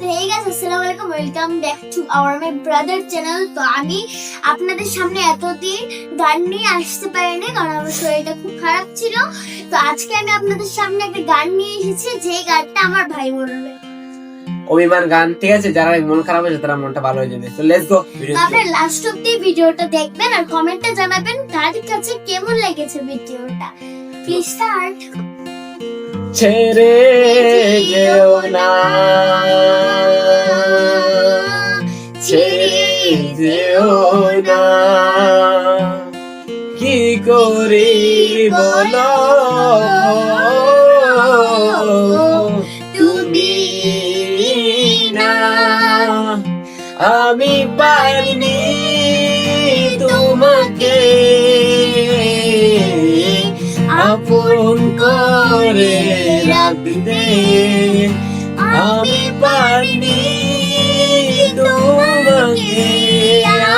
তো এই গাছ আসসালামু আলাইকুম welcome back to our my brother channel তো আমি আপনাদের সামনে এতদিন গান নিয়ে আসতে পারিনি কারণ আমার শরীরটা খুব খারাপ ছিল। তো আজকে আমি আপনাদের সামনে একটা গান নিয়ে এসেছি যে গানটা আমার ভাই বলবে। অভিমান গান ঠিক আছে? যারা মন খারাপ হয়েছে তারা মনটা ভালো হয়ে যাবে। তো লেটস গো তো আপনারা লাস্ট অব্দি ভিডিওটা দেখবেন আর কমেন্টে জানাবেন কার কাছে কেমন লেগেছে ভিডিওটা? প্লিজ স্টার্ট ছেড়ে যেও না। ছেড়ে না। কি করি বলো? তুমি না। আমি পারিনি তোমাকে। আপন করে রাখতে। আমি পারিনি